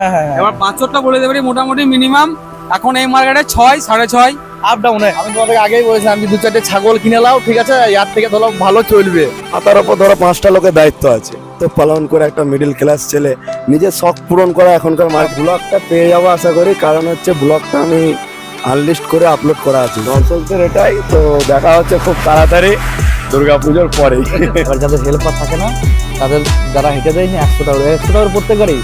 হ্যাঁ হ্যাঁ এবার পাঁচশোটা বলে দেবে মোটামুটি মিনিমাম। এখন এই মার্কেটে ছয় সাড়ে ছয়। আপ ডাউনে আমি তোমাদেরকে আগেই বলেছিলাম যে দু চারটে ছাগল কিনে নাও ঠিক আছে? ইয়ার থেকে ধরো ভালো চলবে। মাথার ওপর ধরো পাঁচটা লোকের দায়িত্ব আছে। তো পালন করে একটা মিডিল ক্লাস ছেলে নিজের শখ পূরণ করা এখনকার মার্কেট ব্লগটা পেয়ে যাব আশা করি কারণ হচ্ছে ব্লগটা আমি আনলিস্ট করে আপলোড করা আছে। দর্শকদের এটাই তো দেখা হচ্ছে খুব তাড়াতাড়ি দুর্গাপুজোর পরেই। এবার যাদের হেল্পার থাকে না তাদের যারা হেঁটে দেয়নি একশো টাকা করে একশো টাকার প্রত্যেক গাড়ি।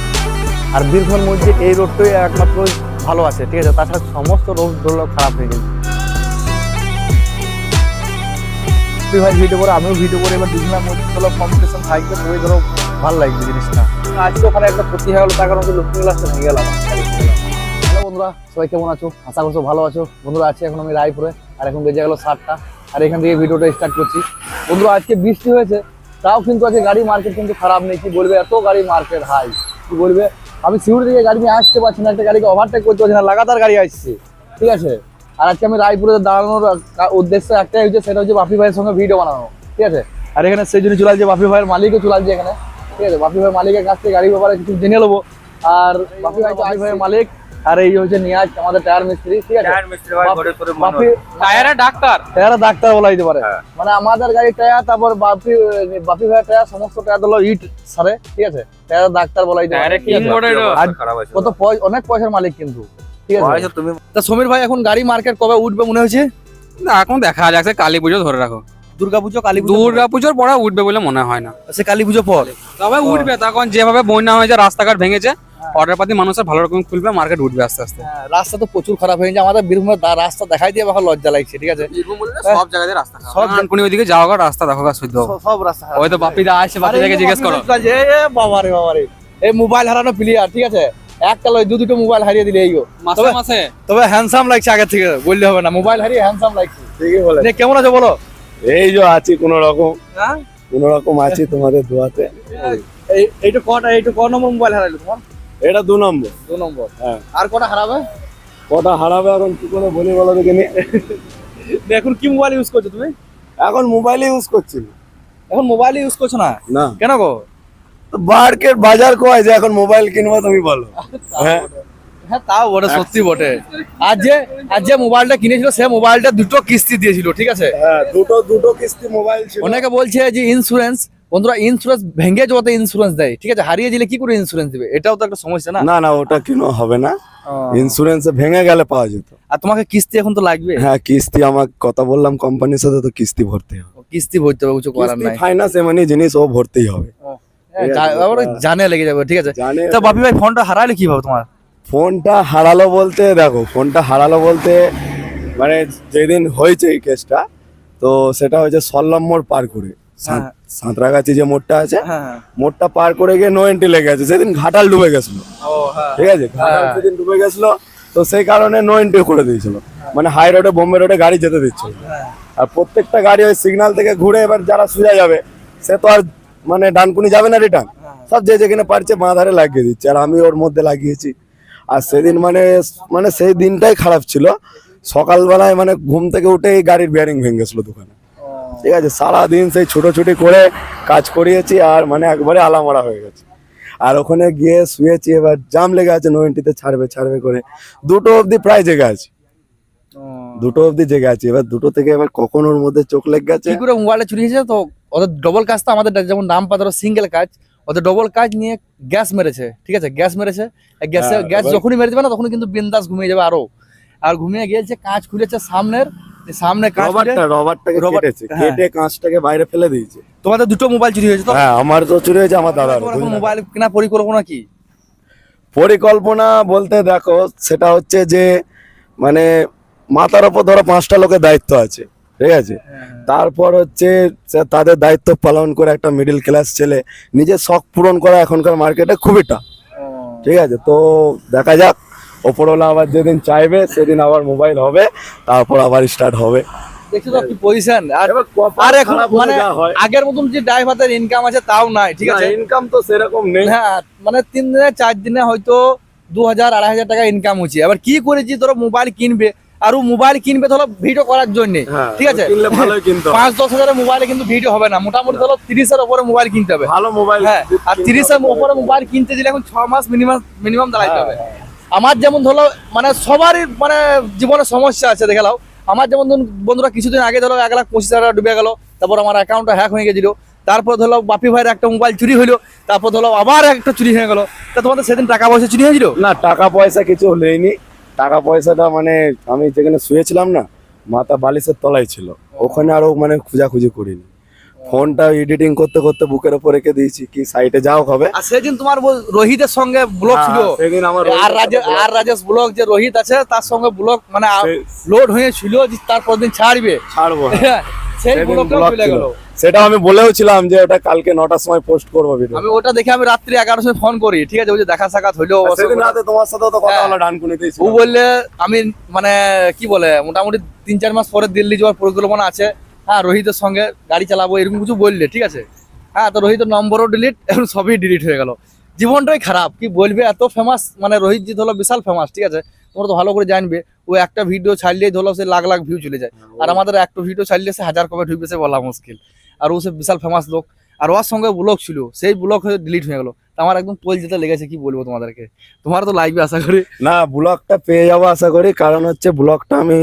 আর বীরভূমের মধ্যে এই রোডটাই একমাত্র ভালো আছে ঠিক আছে? তাছাড়া সমস্ত রোডগুলো খারাপ হয়ে গেছে। তুই ভাই ভিডিও করে আমিও ভিডিও করে এবার দুজনের মধ্যে কম্পিটিশন থাকবে তবে ধরো ভালো লাগবে জিনিসটা। আজকে ওখানে একটা ক্ষতি হয়ে গেলো তার কারণ লক্ষ্মী গ্লাসটা ভেঙে গেলাম হ্যালো বন্ধুরা সবাই কেমন আছো? আশা করছ ভালো আছো। বন্ধুরা আছি এখন আমি রায়পুরে আর এখন বেজে গেলো সাতটা। আর এখান থেকে ভিডিওটা স্টার্ট করছি। বন্ধুরা আজকে বৃষ্টি হয়েছে তাও কিন্তু আজকে গাড়ি মার্কেট কিন্তু খারাপ নেই। কি বলবে? এত গাড়ি মার্কেট হাই কি বলবে? আমি সিউড়ি থেকে গাড়ি নিয়ে আসতে পারছি না, একটা গাড়িকে ওভারটেক করতে পারছি না, লাগাতার গাড়ি আসছে, ঠিক আছে? আর আজকে আমি রায়পুরে দাঁড়ানোর উদ্দেশ্য একটাই হচ্ছে, সেটা হচ্ছে বাপি ভাইয়ের সঙ্গে ভিডিও বানানো, ঠিক আছে? আর এখানে সেই জন্য চলে আসছে বাপি ভাইয়ের মালিকও চলে এখানে, ঠিক আছে? বাপি ভাইয়ের মালিকের কাছ থেকে গাড়ির ব্যাপারে কিছু জেনে নেব। আর বাপি ভাই বাপি ভাইয়ের মালিক আর এই হচ্ছে নিয়াজ আমাদের টায়ার মিস্ত্রি ঠিক আছে? বাপি- বাপি টায়ারে ডাক্তার? টায়ার ডাক্তার বলা যেতে পারে। মানে আমাদের গাড়ির টায়ার তারপর বাপি বাপি ভাইয়ের টায়ার সমস্ত টায়ার ইট সারে ঠিক আছে? টায়ার ডাক্তার বলা যেতে পারে। কত অনেক পয়সার মালিক কিন্তু ঠিক আছে? তা সমীর ভাই এখন গাড়ি মার্কেট কবে উঠবে মনে হচ্ছে না এখন দেখা যাচ্ছে কালী পুজো ধরে রাখো। দুর্গাপুজো কালী দুর্গা পুজোর পরে উঠবে বলে মনে হয় না। সে কালী পুজো পর? তবে উঠবে তখন যেভাবে বন্যা হয়েছে রাস্তাঘাট ভেঙেছে অর্ডার পাতি মানুষের ভালো রকম খুলবে মার্কেট উঠবে আস্তে আস্তে। হ্যাঁ, রাস্তা তো প্রচুর খারাপ হয়ে গেছে। আমাদের বীরভূমের রাস্তা দেখাই দিয়ে এখন লজ্জা লাগছে ঠিক আছে? সব জায়গায় রাস্তা সব সব ওইদিকে যাওয়া রাস্তা দেখো গা শুদ্ধ। সব রাস্তা ওই তো বাপিদা আসছে বাপিদাকে জিজ্ঞেস করো। বাবারে বাবারে। এই মোবাইল হারানো প্লেয়ার ঠিক আছে? একটা লয় দু দুটো মোবাইল হারিয়ে দিলে এইগো মাসে মাসে। তবে হ্যান্ডসাম লাগছে আগে থেকে বললে হবে না। মোবাইল হারিয়ে হ্যান্ডসাম লাগছে। ঠিকই বলে কেমন আছো বলো? এই যে আছি কোনো রকম। হ্যাঁ? কোনো রকম আছি তোমাদের দোয়াতে। এই এইটা কটা এইটা ক নম্বর মোবাইল হারাইলো তোমার? এটা দু নম্বর। দু নম্বর। হ্যাঁ। আর কটা হারাবে? কটা হারাবে এখন কি করে বলি বলো দেখিনি এখন কি মোবাইল ইউজ করছ তুমি? এখন মোবাইলে ইউজ করছি। এখন মোবাইল ইউজ করছ না? না। কেন গো? মার্কেট বাজার কয় যে এখন মোবাইল কিনবো তুমি বলো। হ্যাঁ। হ্যাঁ তাও বটে সত্যি বটে। আর যে আর যে মোবাইলটা কিনেছিল সে মোবাইলটা দুটো কিস্তি দিয়েছিল ঠিক আছে? হ্যাঁ দুটো দুটো কিস্তি মোবাইল ছিল। অনেকে বলছে যে ইন্স্যুরেন্স বন্ধুরা ইন্স্যুরেন্স ভেঙে যাওয়াতে ইন্স্যুরেন্স দেয় ঠিক আছে? হারিয়ে দিলে কি করে ইন্স্যুরেন্স দিবে? এটাও তো একটা সমস্যা না? না না ওটা কেন হবে না? ইন্স্যুরেন্স ভেঙে গেলে পাওয়া যেত। আর তোমাকে কিস্তি এখন তো লাগবে? হ্যাঁ কিস্তি আমার কথা বললাম কোম্পানির সাথে তো কিস্তি ভরতে হবে। কিস্তি ভরতে হবে কিছু করার নাই। ফাইন্যান্স এমনি জিনিস ও ভরতেই হবে। হ্যাঁ, জানে লেগে যাবে ঠিক আছে? তো বাপি ভাই ফোনটা হারালে কি কীভাবে তোমার? ফোনটা হারালো বলতে দেখো ফোনটা হারালো বলতে মানে যেদিন হয়েছে এই কেসটা তো সেটা হয়েছে সল্লম মোড় পার করে। সাঁতরাগাছি যে মোড়টা আছে হ্যাঁ। মোড়টা পার করে গিয়ে নো এন্ট্রি লেগে আছে সেদিন ঘাটাল ডুবে গেছিল। হ্যাঁ। ঠিক আছে? ঘাটাল হ্যাঁ। সেদিন ডুবে গেছিল তো সেই কারণে নো এন্ট্রি করে দিয়েছিল। মানে হাই রোডে বোম্বে রোডে গাড়ি যেতে দিচ্ছিল। হ্যাঁ। আর প্রত্যেকটা গাড়ি ওই সিগন্যাল থেকে ঘুরে এবার যারা সোজা যাবে সে তো আর মানে ডানকুনি যাবে না রিটার্ন সব যে যেখানে পারছে বাঁ ধারে লাগিয়ে দিচ্ছে। আর আমি ওর মধ্যে লাগিয়েছি। আর সেদিন মানে মানে সেই দিনটাই খারাপ ছিল। সকালবেলায় মানে ঘুম থেকে উঠে এই গাড়ির বিয়ারিং ভেঙে গেছিল দোকানে। ঠিক আছে সারাদিন সেই ছোটোছুটি করে কাজ করিয়েছি আর মানে একবারে আলামড়া হয়ে গেছে। আর ওখানে গিয়ে শুয়েছি এবার জাম লেগে আছে নোয়েন্টিতে ছাড়বে ছাড়বে করে। দুটো অবধি প্রায় জেগে আছে। দুটো অবধি জেগে আছে। এবার দুটো থেকে এবার কখন ওর মধ্যে চোখ লেগে গেছে? কি করে মোবাইলটা চুরি হয়েছে তো? ওদের ডবল কাজ তো আমাদের যেমন নাম পাতার সিঙ্গেল কাজ ওদের ডবল কাজ নিয়ে গ্যাস মেরেছে ঠিক আছে? গ্যাস মেরেছে। গ্যাসে গ্যাস যখনই মেরে দেবে না তখনই কিন্তু বিন্দাস ঘুমিয়ে যাবে আরও। আর ঘুমিয়ে গিয়েছে কাঁচ খুলেছে সামনের সামনে রবারটা রবারটাকে রবার- কেটেছে হ্যাঁ। কেটে কাঁচটাকে বাইরে ফেলে দিয়েছে। তোমাদের দুটো মোবাইল চুরি হয়েছে তো? হ্যাঁ আমার তো চুরি হয়েছে আমার দাদার মোবাইল কেনা পরিকল্পনা কি? পরিকল্পনা বলতে দেখো সেটা হচ্ছে যে মানে মাথার ওপর ধরো পাঁচটা লোকের দায়িত্ব আছে ঠিক আছে? তারপর হচ্ছে তাদের দায়িত্ব পালন করে একটা মিডিল ক্লাস ছেলে নিজের শখ পূরণ করা এখনকার মার্কেটে খুবই টাফ ঠিক আছে? তো দেখা যাক ওপরওয়ালা আবার যেদিন চাইবে সেদিন আবার মোবাইল হবে তারপর আবার স্টার্ট হবে। হলে মানে যা হয়। আগের মতন যে ড্রাইভারদের ইনকাম আছে তাও নাই ঠিক আছে? ইনকাম তো সেরকম নেই। হ্যাঁ মানে তিন দিনে চার দিনে হয়তো দু হাজার আড়াই হাজার টাকা ইনকাম হচ্ছে। এবার কি করেছি ধরো মোবাইল কিনবে আর মোবাইল কিনবে ধরো ভিডিও করার জন্য হ্যাঁ, ঠিক আছে। পাঁচ দশ হাজারের মোবাইলে কিন্তু ভিডিও হবে না। মোটামুটি ধরো তিরিশের উপরে মোবাইল কিনতে হবে। ভালো মোবাইল হ্যাঁ আর তিরিশের উপরে মোবাইল কিনতে দিলে এখন ছ মাস মিনিমাম মিনিমাম দাঁড়াইতে হ্যাঁ, হবে। আমার যেমন ধরো মানে সবারই মানে জীবনে সমস্যা আছে, দেখে আমার যেমন ধরুন, বন্ধুরা কিছুদিন আগে ধরো এক লাখ পঁচিশ হাজার ডুবে গেল, তারপর আমার অ্যাকাউন্টটা হ্যাক হয়ে গেছিল, তারপর ধরো বাপি ভাইয়ের একটা মোবাইল চুরি হলো তারপর ধরো আবার একটা চুরি হয়ে গেলো। তা তোমাদের সেদিন টাকা পয়সা চুরি হয়েছিল? না, টাকা পয়সা কিছু নেইনি টাকা পয়সাটা মানে আমি যেখানে শুয়েছিলাম না, মাথা বালিশের তলায় ছিল। ওখানে আরও মানে খোঁজাখুঁজি করিনি। ফোনটা এডিটিং করতে করতে বুকের উপর রেখে দিয়েছি কি সাইটে যাও হবে আর সেদিন তোমার রোহিতের সঙ্গে ব্লগ ছিল। হ্যাঁ, সেদিন আমার আর রাজে আর রাজেশ ব্লগ যে রোহিত আছে তার সঙ্গে ব্লগ মানে লোড হয়েছিল যে তারপর দিন ছাড়বে। ছাড়বো হ্যাঁ, সেই সেদিন ব্লগ চলে ছিল। গেল। সেটা আমি বলেও ছিলাম যে ওটা কালকে নটার সময় পোস্ট করব ভিডিও আমি ওটা দেখে আমি রাত্রি এগারোটার সময় ফোন করি ঠিক আছে? ওই যে দেখা সাক্ষাৎ হইল সেদিন রাতে তোমার সাথে তো কথা হ্যাঁ। হলো ডানকুনিতেই ও। বললে আমি মানে কি বলে মোটামুটি তিন চার মাস পরে দিল্লি যাওয়ার পরিকল্পনা আছে। হ্যাঁ রোহিতের সঙ্গে গাড়ি চালাবো এরকম কিছু বললে ঠিক আছে? হ্যাঁ তো রোহিতের নম্বরও ডিলিট এখন সবই ডিলিট হয়ে গেল। জীবনটাই খারাপ কি বলবে? এত ফেমাস মানে রোহিত জি ধরো বিশাল ফেমাস ঠিক আছে? তোমরা তো ভালো করে জানবে ও একটা ভিডিও ছাড়লেই ধরো সে লাখ লাখ ভিউ চলে যায়। আর আমাদের একটা ভিডিও ছাড়লে সে হাজার কবে ঢুকবে সে বলা মুশকিল। আর ও সে বিশাল ফেমাস লোক। আর ওর সঙ্গে ব্লগ ছিল সেই ব্লগ হয়ে ডিলিট হয়ে গেল। আমার একদম পোল যেতে লেগেছে কি বলব তোমাদেরকে? তোমার তো লাইভে আশা করি। না ব্লগটা পেয়ে যাব আশা করি কারণ হচ্ছে ব্লগটা আমি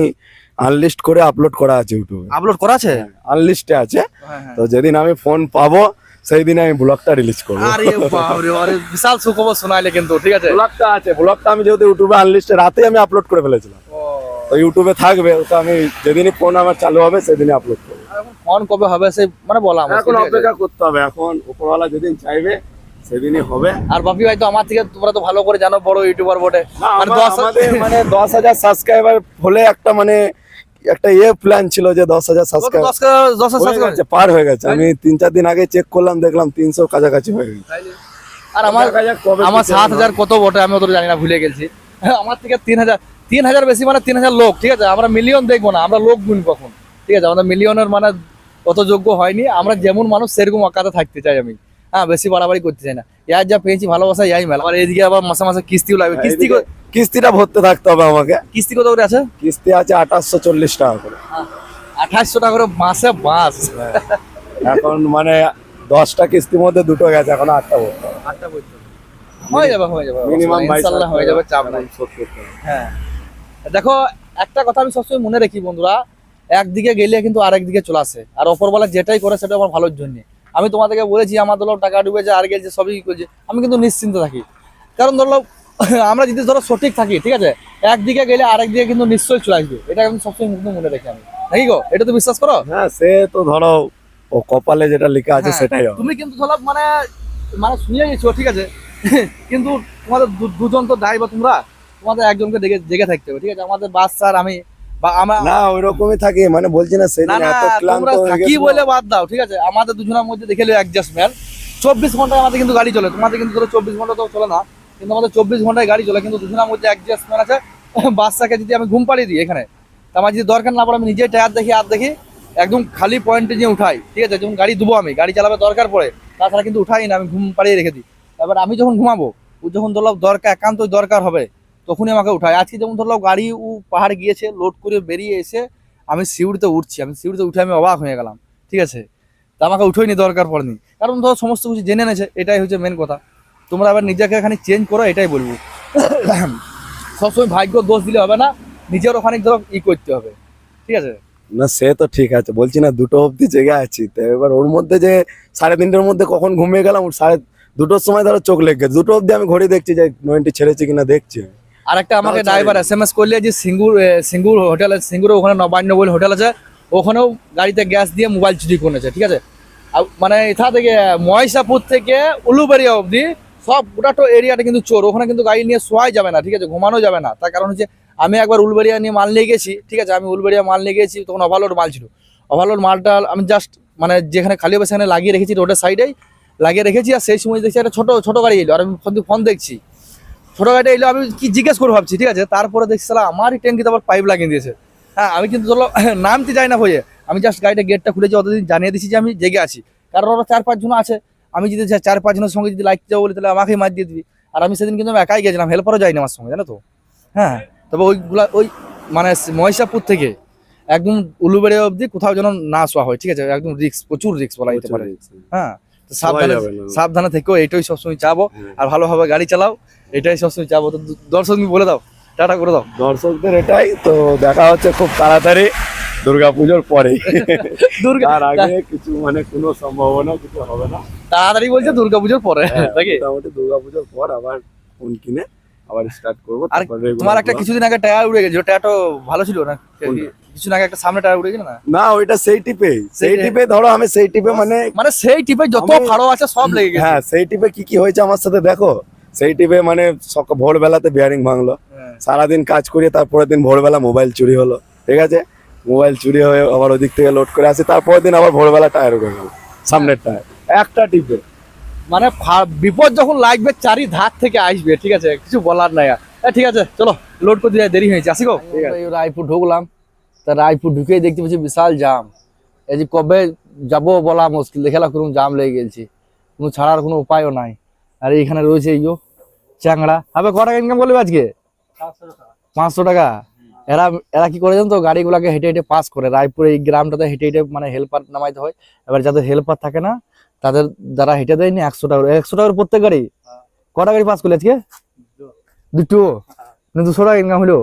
আনলিস্ট করে আপলোড করা আছে ইউটিউবে আপলোড করা আছে? আনলিস্টে আছে। হ্যাঁ হ্যাঁ। তো যেদিন আমি ফোন পাবো সেই দিন আমি ব্লগটা রিলিজ করব। আরে বাপরে আরে বিশাল সুখবর শোনাইলে কিন্তু ঠিক আছে? ব্লগটা আছে ব্লগটা আমি যেহেতু ইউটিউবে আনলিস্টে রাতে আমি আপলোড করে ফেলেছিলাম। তো ইউটিউবে থাকবে তো আমি যেদিনই ফোন আমার চালু হবে সেদিনই আপলোড করব। ফোন কবে হবে সে মানে বলা এখন অপেক্ষা করতে হবে এখন উপরওয়ালা যেদিন চাইবে সেদিনই হবে। আর বাপি ভাই তো আমার থেকে তোমরা তো ভালো করে জানো বড় ইউটিউবার বটে। মানে দশ মানে দশ হাজার সাবস্ক্রাইবার হলে একটা মানে একটা ইয়ে প্ল্যান ছিল যে দশ হাজার হয়ে। গেছে পার হয়ে গেছে। আমি তিন চার দিন আগে চেক করলাম দেখলাম তিনশো কাছাকাছি হয়ে গেছে। আর আমার আমার সাত হাজার কত বটে আমি অত জানি না ভুলে গেছি। আমার থেকে তিন হাজার তিন হাজার বেশি মানে তিন হাজার লোক ঠিক আছে? আমরা মিলিয়ন দেখব না আমরা লোক গুনবো কখন ঠিক আছে? আমাদের মিলিয়নের মানে অত যোগ্য হয়নি আমরা যেমন মানুষ সেরকম অকাতে থাকতে চাই আমি। হ্যাঁ বেশি বাড়াবাড়ি করতে চাই না। ইয়ার যা পেয়েছি ভালোবাসা ইয়াই মেলা। আর এদিকে আবার মাসে মাসে কিস্তিও লাগবে। কিস্তি এদিকে কিস্তিটা ভরতে থাকতে হবে আমাকে। কিস্তি কত করে আছে? কিস্তি আছে আঠাশশো চল্লিশ টাকা করে। আঠাশশো টাকা করে মাসে বাস এখন মানে দশটা কিস্তির মধ্যে দুটো গেছে এখন আটটা ভরতে হবে। আটটা পর্যন্ত হয়ে যাবে হয়ে যাবে মিনিমাম ইনশাল্লাহ হয়ে যাবে চাপ নাই। হ্যাঁ। দেখো একটা কথা আমি সবসময় মনে রাখি বন্ধুরা একদিকে গেলে কিন্তু আরেক দিকে চলে আসে। আর অপরবেলা যেটাই করে সেটা আমার ভালোর জন্য। আমি তোমাদেরকে বলেছি আমার ধরো টাকা ডুবেছে আর গেছে সবই করছে। আমি কিন্তু নিশ্চিন্ত থাকি। কারণ ধরো আমরা যদি ধরো সঠিক থাকি ঠিক আছে? একদিকে গেলে আরেক দিকে কিন্তু নিশ্চয়ই চলে আসবে। এটা আমি সবসময় মনে রাখি আমি। নাকি গো? এটা তো বিশ্বাস করো? হ্যাঁ সে তো ধরো ও কপালে যেটা লেখা আছে হ্যাঁ, সেটাই তুমি কিন্তু ধরো মানে মানে শুনিয়ে গেছো ঠিক আছে? কিন্তু তোমাদের দুজন তো ড্রাইভার তোমরা? তোমাদের একজনকে দেখে জেগে থাকতে হবে ঠিক আছে? আমাদের বাস স্যার আমি বা আমরা না ওই রকমই থাকে মানে বলছি না না এত ক্লান্ত তোমরা থাকি বলে বাদ দাও ঠিক আছে? আমাদের দুজনের মধ্যে দেখে অ্যাডজাস্টমেন্ট চব্বিশ আমাদের কিন্তু গাড়ি চলে তোমাদের কিন্তু ধরো চব্বিশ ঘণ্টা তো চলে না। কিন্তু আমাদের চব্বিশ ঘন্টায় গাড়ি চলে, কিন্তু দুজনের মধ্যে অ্যাডজাস্টমেন্ট আছে বাচ্চাকে যদি আমি ঘুম পাড়িয়ে দিই এখানে, তা আমার যদি দরকার না পড়ে, আমি নিজেই টায়ার দেখি আর দেখি, একদম খালি পয়েন্টে নিয়ে উঠাই, ঠিক আছে? যখন গাড়ি দেবো আমি, গাড়ি চালাবে দরকার পড়ে, তাছাড়া কিন্তু উঠাই না, আমি ঘুম পাড়িয়ে রেখে দিই। এবার আমি যখন ঘুমাবো, ও যখন ধরলাম দরকার, একান্তই দরকার হবে, তখনই আমাকে উঠায়। আজকে যেমন ধরলাম গাড়ি ও পাহাড় গিয়েছে লোড করে বেরিয়ে এসে আমি সিউড়িতে উঠছি, আমি সিউড়িতে উঠে আমি অবাক হয়ে গেলাম, ঠিক আছে? তা আমাকে উঠোইনি, দরকার পড়েনি। কারণ ধরো সমস্ত কিছু জেনে নেছে এটাই হচ্ছে মেন কথা। তোমরা আবার নিজেকে এখানে চেঞ্জ করো এটাই বলব। সবসময় ভাগ্য দোষ দিলে হবে না নিজের ওখানে ধরো ই করতে হবে। ঠিক আছে? না সে তো ঠিক আছে বলছি না দুটো অবধি জেগে আছি। তো এবার ওর মধ্যে যে সাড়ে তিনটের মধ্যে কখন ঘুমিয়ে গেলাম ওর সাড়ে দুটোর সময় ধরো চোখ লেগে গেছে। দুটো অবধি আমি ঘড়ি দেখছি যে নয়েন্টি ছেড়েছে কিনা দেখছি। আর একটা আমাকে ড্রাইভার এস এম এস করলে যে সিঙ্গুর সিঙ্গুর হোটেল আছে সিঙ্গুরে ওখানে নবান্ন বলে হোটেল আছে ওখানেও গাড়িতে গ্যাস দিয়ে মোবাইল চুরি করেছে ঠিক আছে? মানে এথা থেকে ময়সাপুর থেকে উলুবাড়িয়া অবধি সব গোটা এরিয়াটা কিন্তু চোর। ওখানে কিন্তু গাড়ি নিয়ে শোয়াই যাবে না, ঠিক আছে? ঘুমানো যাবে না। তার কারণ হচ্ছে, আমি একবার উলবেড়িয়া নিয়ে মাল নিয়ে গেছি, ঠিক আছে? আমি উলবেড়িয়া মাল নিয়ে গেছি, তখন ওভারলোড মাল ছিল। ওভারলোড মালটা আমি জাস্ট মানে যেখানে খালি হবে সেখানে লাগিয়ে রেখেছি রোডের সাইডেই লাগিয়ে রেখেছি, আর সেই সময় দেখছি একটা ছোটো ছোটো গাড়ি এলো। আর আমি ফোন ফোন দেখছি। ছোটো গাড়িটা এলো, আমি কি জিজ্ঞেস করে ভাবছি, ঠিক আছে? তারপরে দেখছি তাহলে আমারই ট্যাঙ্কিতে আবার পাইপ লাগিয়ে দিয়েছে। হ্যাঁ আমি কিন্তু ধরো, নামতে যাই না হয়ে। আমি জাস্ট গাড়িটা গেটটা খুলেছি, অতদিন জানিয়ে দিচ্ছি যে আমি জেগে আছি। কারণ ওরা চার পাঁচজন আছে। আমি যদি চার পাঁচজনের সঙ্গে যদি লাগতে যাব বলি তাহলে আমাকেই মার দিয়ে দিবি। আর আমি সেদিন কিন্তু আমি একাই গেছিলাম হেল্পারও যাইনি আমার সঙ্গে জানো তো? হ্যাঁ তবে ওইগুলা ওই মানে মহিষাপুর থেকে একদম উলুবেড়ে অবধি কোথাও যেন না শোয়া হয় ঠিক আছে? একদম রিক্স প্রচুর রিক্স বলা যেতে পারে। হ্যাঁ। সাবধানে সাবধানে থেকেও এটাই সবসময় চাবো। হ্যাঁ। আর ভালোভাবে গাড়ি চালাও এটাই সবসময় চাবো। তো দর্শক বলে দাও টাটা করে দাও। দর্শকদের এটাই তো দেখা হচ্ছে খুব তাড়াতাড়ি। দুর্গাপুজোর পরে তার আগে কিছু মানে কোনো সম্ভাবনা কিছু হবে না। তাড়াতাড়ি বলছে দুর্গাপুজোর পরে হ্যাঁ, নাকি? মোটামুটি দুর্গাপুজোর পর আবার ফোন কিনে আবার স্টার্ট করব আর তোমার একটা কিছুদিন আগে টায়ার উড়ে গেছিল টায়ারটা ভালো ছিল না? কিছুদিন আগে একটা সামনে টায়ার উড়ে না? না ওইটা সেই টিপে সেই টিপে ধরো আমি সেই টিপে মানে মানে সেই টিপে যত ফাড়ো আছে সব লেগে গেছে। হ্যাঁ সেই টিপে কি কি হয়েছে আমার সাথে দেখো। সেই টিপে মানে ভোরবেলাতে বিয়ারিং ভাঙলো। হ্যাঁ। সারাদিন কাজ করিয়ে তারপরের দিন ভোরবেলা মোবাইল চুরি হলো ঠিক আছে? মোবাইল চুরি হয়ে আবার ওদিক থেকে লোড করে আসি। তারপরের দিন আবার ভোরবেলা টায়ার উঠে গেল। সামনের টায়ার একটা টিপে। মানে বিপদ যখন লাগবে চারি ধার থেকে আসবে ঠিক আছে? কিছু বলার নাই আর। ঠিক আছে চলো লোড করতে যাই দেরি হয়েছে। আসি গো রায়পুর ঢুকলাম। তা রায়পুর ঢুকে দেখতে পাচ্ছি বিশাল জাম এই যে কবে যাব বলা মুশকিল। দেখে কোনো জাম লেগে গেছি। কোনো ছাড়ার কোনো উপায়ও নাই। আর এইখানে রয়েছে এই যো চ্যাংড়া। হবে ক টাকা ইনকাম করবে আজকে পাঁচশো টাকা? এরা এরা কি করে জানো তো গাড়িগুলাকে হেঁটে হেঁটে পাস করে। রায়পুর এই গ্রামটাতে হেঁটে হেঁটে মানে হেল্পার নামাইতে হয়। এবার যাদের হেল্পার থাকে না তাদের দ্বারা হেঁটে দেয়নি একশো টাকা। একশো টাকার প্রত্যেক গাড়ি? কটা গাড়ি পাস করলে আজকে? দুটো। মানে দুশো টাকা ইনকাম হলো?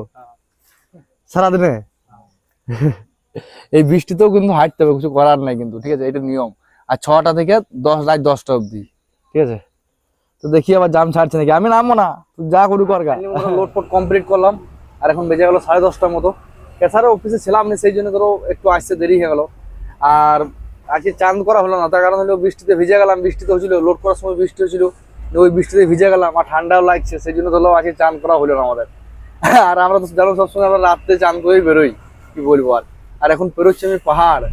সারাদিনে? এই বৃষ্টিতেও কিন্তু হাঁটতে হবে কিছু করার নাই কিন্তু ঠিক আছে? এটা নিয়ম। আর ছটা থেকে দশ রাত দশটা অবধি ঠিক আছে? তো দেখি আবার জাম ছাড়ছে নাকি। আমি নামবো না। যা করি কর লোড ফোড কমপ্লিট করলাম। আর এখন বেজে গেলো সাড়ে দশটার মতো। এছাড়াও অফিসে ছিলাম না সেই জন্য ধরো একটু আসতে দেরি হয়ে গেলো। আর আজকে চান করা হলো না, তার কারণ হলো বৃষ্টিতে ভিজে গেলাম, বৃষ্টিতে হচ্ছিল লোড করার সময় বৃষ্টি হচ্ছিল ওই বৃষ্টিতে ভিজে গেলাম, আর ঠান্ডাও লাগছে, সেই জন্য ধরো আজকে চান করা হলো না আমাদের। আর আমরা তো জানো সবসময় আমরা রাত্রে চান করেই বেরোই, কি বলব আর। আর এখন পেরোচ্ছি আমি পাহাড়,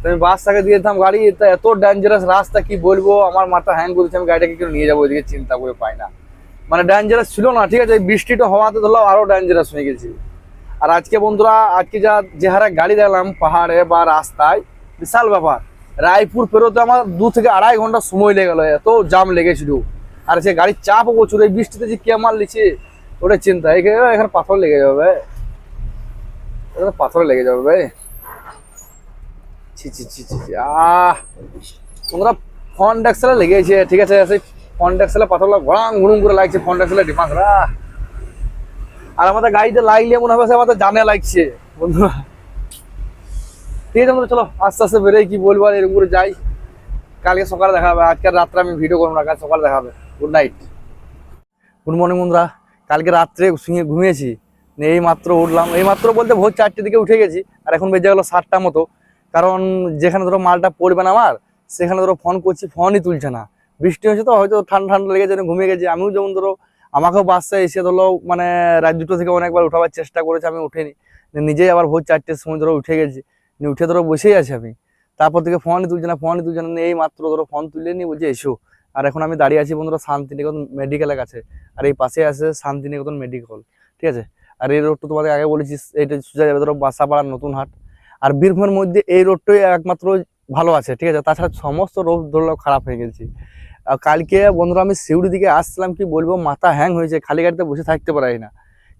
তো আমি বাস বাসটাকে দিয়ে দিতাম গাড়ি এত ডেঞ্জারাস রাস্তা, কি বলব, আমার মাথা হ্যাং করছে আমি গাড়িটাকে কেউ নিয়ে যাব ওইদিকে চিন্তা করে পাই না। মানে ডেঞ্জারাস ছিল না, ঠিক আছে? বৃষ্টিটা হওয়াতে ধরো আরও ডেঞ্জারাস হয়ে গেছি আর আজকে বন্ধুরা, আজকে যা যে হারে গাড়ি দেখলাম, পাহাড়ে বা রাস্তায়, বিশাল ব্যাপার। রায়পুর পেরোতে আমার দু থেকে আড়াই ঘণ্টা সময় লেগে গেলো, এত জাম লেগেছিল। আর সে গাড়ির চাপও প্রচুর, এই বৃষ্টিতে যে কে মাল লিছে ওটা চিন্তা। এখানে পাথর লেগে যাবে এখানে পাথর লেগে যাবে ভাই। ছি ছি ছি ছি আহ। তোমরা ফন ডেক্সেলে লেগেছে, ঠিক আছে? সেই ফন ডেক্সেলে পাথরগুলো ঘড়াং ঘুড়ুং করে লাগছে ফন ডেক্সেলে আর আমাদের গাড়িতে লাগলে মনে হবে আমাদের জানে লাগছে, বন্ধুরা। ঠিক আছে চলো, আস্তে আস্তে বেরোই, কি বলব আর এরকম করে যাই। কালকে সকালে দেখা হবে আজকের রাত্রে আমি ভিডিও করব না, কাল সকালে দেখা হবে। গুড নাইট গুড মর্নিং বন্ধুরা, কালকে রাত্রে শুয়ে ঘুমিয়েছি এই মাত্র উঠলাম। এই মাত্র বলতে ভোর চারটে দিকে উঠে গেছি, আর এখন বেজে গেলো সাতটা মতো। কারণ যেখানে ধরো মালটা পড়বে না আমার, সেখানে ধরো ফোন করছি ফোনই তুলছে না। বৃষ্টি হয়েছে তো, হয়তো ঠান্ডা ঠান্ডা লেগেছে জন্য ঘুমিয়ে গেছি। আমিও যেমন ধরো, আমাকেও বাসে এসে ধরো মানে রাত দুটো থেকে অনেকবার উঠাবার চেষ্টা করেছে, আমি উঠিনি। নিজেই আবার ভোর চারটের সময় ধরো উঠে গেছি। উঠে ধরো বসেই আছি আমি। তারপর থেকে ফোনই তুলছে না ফোনই তুলছে না এই মাত্র ধরো ফোন তুলে নিয়ে বলছে, এসো। আর এখন আমি দাঁড়িয়ে আছি বন্ধুরা শান্তিনিকেতন মেডিকেলের কাছে। আর এই পাশে আছে শান্তিনিকেতন মেডিকেল ঠিক আছে? আর এই রোডটা তোমাদের আগে বলেছি, এইটা সোজা যাবে ধরো বাসাপাড়ার নতুন হাট। আর বীরভূমের মধ্যে এই রোডটাই একমাত্র ভালো আছে, ঠিক আছে? তাছাড়া সমস্ত রোড ধরলেও খারাপ হয়ে গেছি। কালকে বন্ধুরা আমি সিউড়ি দিকে আসছিলাম, কি বলব, মাথা হ্যাং হয়েছে, খালি গাড়িতে বসে থাকতে পারি না।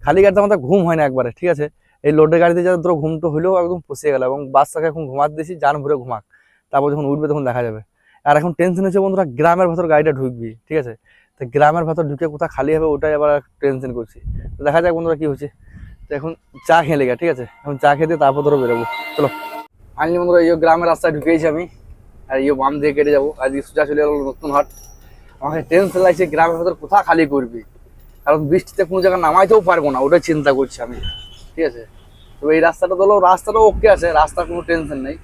খালি গাড়িতে আমাদের ঘুম হয় না একবারে, ঠিক আছে? এই লোডের গাড়িতে যাতে ধরো ঘুমটা হলেও একদম পুষে গেল এবং বাচ্চাকে এখন ঘুমাতে দিয়েছি, যান ভরে ঘুমাক। তারপর যখন উঠবে তখন দেখা যাবে। আর এখন টেনশন হচ্ছে বন্ধুরা, গ্রামের ভেতর গাড়িটা ঢুকবি, ঠিক আছে? তো গ্রামের ভেতর ঢুকে কোথাও খালি হবে ওটাই আবার টেনশন করছি। দেখা যাক বন্ধুরা কি হচ্ছে। তো এখন চা খেয়ে লেগে ঠিক আছে? এখন চা খেতে তারপর ধরো বেরোবো। চলো। আনলি বন্ধুরা এই গ্রামের রাস্তায় ঢুকেছি আমি। আর ইয়ে বাম দিয়ে কেটে যাব। আজকে সোজা চলে গেলো নতুন হাট। আমাকে টেনশন লাগছে গ্রামের ভেতর কোথাও খালি করবি? কারণ বৃষ্টিতে কোনো জায়গায় নামাইতেও পারব না, ওটাই চিন্তা করছি আমি। ঠিক আছে? তবে এই রাস্তাটা ধরো, রাস্তাটা ওকে আছে, রাস্তার কোনো টেনশন নেই।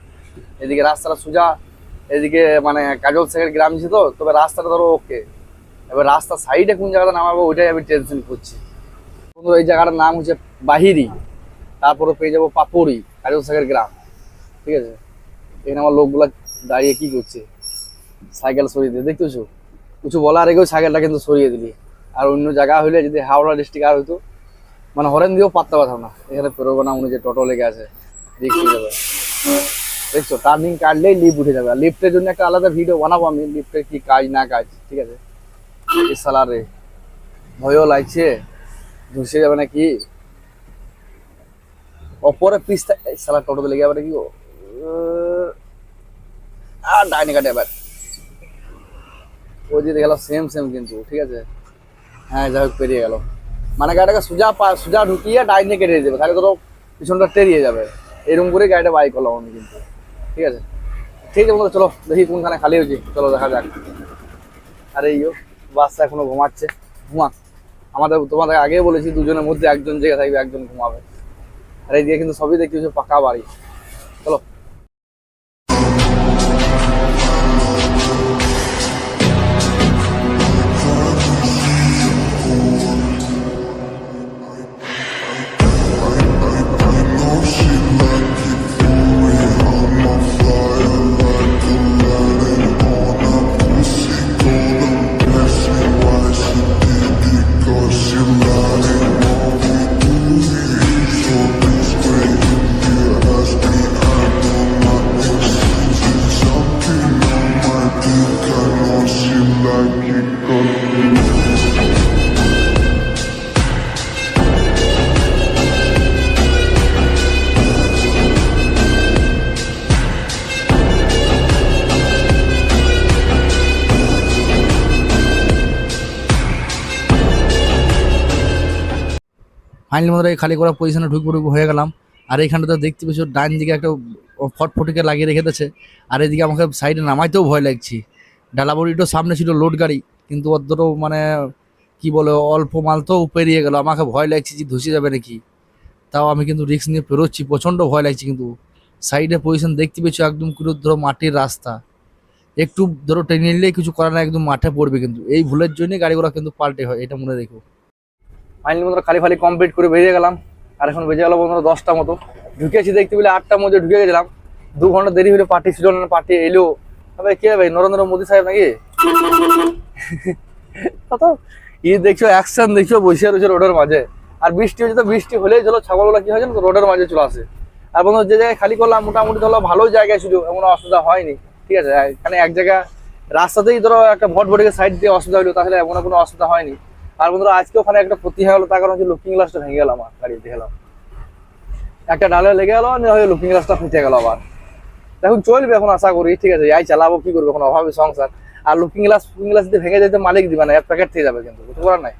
এদিকে রাস্তাটা সোজা, এদিকে মানে কাজল শেখের গ্রাম ছিল তো, তবে রাস্তাটা ধরো ওকে এবার রাস্তার সাইডে কোন জায়গাটা নামাবো, ওইটাই আমি টেনশন করছি। এই জায়গাটার নাম হচ্ছে বাহিরি। তারপরে পেয়ে যাব পাপড়ি, কাজল শেখের গ্রাম। ঠিক আছে? এখানে আমার লোকগুলা দাঁড়িয়ে কি করছে? সাইকেল সরিয়ে দিয়ে দেখতেছো? কিছু বলার আগেও সাইকেলটা কিন্তু সরিয়ে দিলি। আর অন্য জায়গা হইলে যদি হাওড়া ডিস্ট্রিক্ট আর হইতো মানে হরেন দিয়েও পাত্তা পাঠাও না। এখানে পেরোবে না উনি যে টোটো লেগে আছে হয়ে যাবে দেখছ টার্নিং কাটলেই লিফ্ট উঠে যাবে। লিফটের জন্য একটা আলাদা ভিডিও বানাবো আমি লিফটের কি কাজ না কাজ ঠিক আছে? সালারে ভয়ও লাগছে ধসে যাবে নাকি? ওপরে পিস সালা টোটোতে লেগে আবার কি গো আহ, আর ডাইনি কাটে এবার। ওই দিকে গেল সেম সেম কিন্তু, ঠিক আছে? হ্যাঁ যাই হোক, পেরিয়ে গেল। মানে গাড়িটাকে সোজা সোজা ঢুকিয়ে ডাইনে কেটে দেবে তাহলে ধরো পিছনটা টেরিয়ে যাবে। এরকম করে গাড়িটা বাইক করলাম আমি কিন্তু, ঠিক আছে? ঠিক আছে চলো, দেখি কোনখানে খালি হয়েছে, চলো, দেখা যাক। আরে ইয়ো বাচ্চা এখনও ঘুমাচ্ছে। ঘুমা। আমাদের, তোমাদের আগেই বলেছি, দুজনের মধ্যে একজন জেগে থাকবে, একজন ঘুমাবে। আর এই দিয়ে কিন্তু সবই হচ্ছে পাকা বাড়ি। চলো। ফাইনালি মধ্যে এই খালি করা পজিশনে ঢুকবো ঢুকবো হয়ে গেলাম। আর এইখানটাতে দেখতে পেয়েছ, ডান দিকে একটা ফটফটিকে লাগিয়ে রেখে দিয়েছে। আর এদিকে আমাকে সাইডে নামাইতেও ভয় লাগছে। ডালাবড়িটাও সামনে ছিল লোড গাড়ি, কিন্তু অতটাও মানে কি বলে, অল্প মাল তো পেরিয়ে গেল। আমাকে ভয় লাগছে যে ধসে যাবে নাকি। তাও আমি কিন্তু রিস্ক নিয়ে পেরোচ্ছি, প্রচণ্ড ভয় লাগছে কিন্তু। সাইডে পজিশন দেখতে পেয়েছ, একদম পুরো ধরো মাটির রাস্তা। একটু ধরো ট্রেনে নিলেই কিছু করার না একদম মাঠে পড়বে কিন্তু। এই ভুলের জন্যই গাড়িগুলো কিন্তু পাল্টে হয়, এটা মনে রেখো। ফাইনালি বন্ধুরা খালি ফালি কমপ্লিট করে বেরিয়ে গেলাম। আর এখন বেজে গেলো বন্ধুরা দশটা মতো। ঢুকেছি দেখতে পেলে আটটার মধ্যে ঢুকে গেছিলাম। দু ঘণ্টা দেরি হলে পার্টি ছিল না পার্টি এলো। তবে কে ভাই নরেন্দ্র মোদী সাহেব নাকি? কত ই দেখছ অ্যাকশন দেখছ, বসে রয়েছে রোডের মাঝে। আর বৃষ্টি হচ্ছে তো, বৃষ্টি হলেই চলো, ছাগলগুলো কি হয় রোডের মাঝে চলে আসে। আর বন্ধু, যে জায়গায় খালি করলাম, মোটামুটি ধরো ভালো জায়গায় ছিল, এমন অসুবিধা হয়নি। ঠিক আছে, এখানে এক জায়গা, রাস্তাতেই ধরো একটা ভট ভটকে সাইড দিয়ে অসুবিধা হলো, তাহলে এমন কোনো অসুবিধা হয়নি। আর বন্ধুরা, আজকে ওখানে একটা ক্ষতি হয়ে গেলো, তার কারণ হচ্ছে লুকিং গ্লাসটা ভেঙে গেল আমার গাড়িতে গেলাম একটা ডালে লেগে গেলো হয়ে লুকিং গ্লাসটা ফেটে গেল আবার। এখন চলবে এখন, আশা করি, ঠিক আছে, যাই চালাবো, কি করব এখন, অভাবে সংসার। আর লুকিং গ্লাস লুকিং গ্লাস যদি ভেঙে যেতে মালিক দিবে না, এক প্যাকেট থেকে যাবে কিন্তু কিছু করার নাই?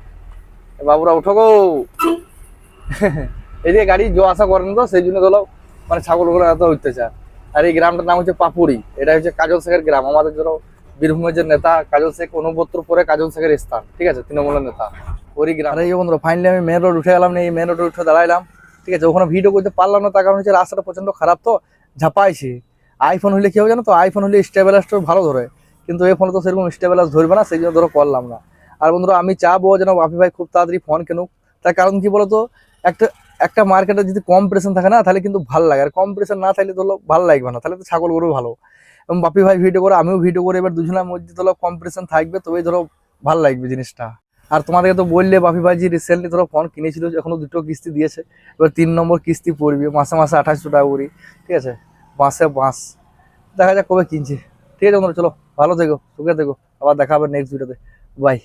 বাবুরা, উঠো গো। এদিকে গাড়ি জো আশা করেন তো, সেই জন্য ধরো মানে ছাগলগুলো এত অত্যাচার। আর এই গ্রামটার নাম হচ্ছে পাপুরি এটা হচ্ছে কাজল শেখের গ্রাম, আমাদের ধরো বীরভূমের যে নেতা কাজল শেখ অনুবত্তর পরে কাজল শেখের স্থান, ঠিক আছে? তৃণমূলের নেতা, ওরই গ্রাম। এই যে বন্ধুরা ফাইনালি আমি মেন রোড উঠে গেলাম এই মেন রোডে উঠে দাঁড়াইলাম, ঠিক আছে? ওখানে ভিডিও করতে পারলাম না, তার কারণ হচ্ছে রাস্তাটা প্রচণ্ড খারাপ তো, ঝাপাইছে। আইফোন হলে কি হবে জানো তো? আইফোন হলে স্টেবিলাইজটা ভালো ধরে, কিন্তু এই ফোনে তো সেরকম স্টেবিলাইজ ধরবে না, সেই জন্য ধরো করলাম না। আর বন্ধুরা, আমি চাবো যেন বাপি ভাই খুব তাড়াতাড়ি ফোন কেনুক, তার কারণ কি বলতো? একটা একটা মার্কেটে যদি কম্পিটিশন থাকে না, তাহলে কিন্তু ভালো লাগে। আর কম্পিটিশন না থাকলে ধরো ভালো লাগবে না, তাহলে তো ছাগল গরু ভালো। এবং বাপি ভাই ভিডিও করে, আমিও ভিডিও করে, এবার দুজনের মধ্যে ধরো কম্পিটিশন থাকবে, তবেই ধরো ভালো লাগবে জিনিসটা। আর তোমাদেরকে তো বললে বাপি ভাই যে রিসেন্টলি ধরো ফোন কিনেছিল, এখনও দুটো কিস্তি দিয়েছে। এবার তিন নম্বর কিস্তি পড়বে, মাসে মাসে আঠাশশো টাকা করি, ঠিক আছে? বাঁশে বাঁশ দেখা যাক কবে কিনছে। ঠিক আছে চলো, ভালো থেকো, সুখে থেকো। আবার দেখা হবে নেক্সট ভিডিওতে বাই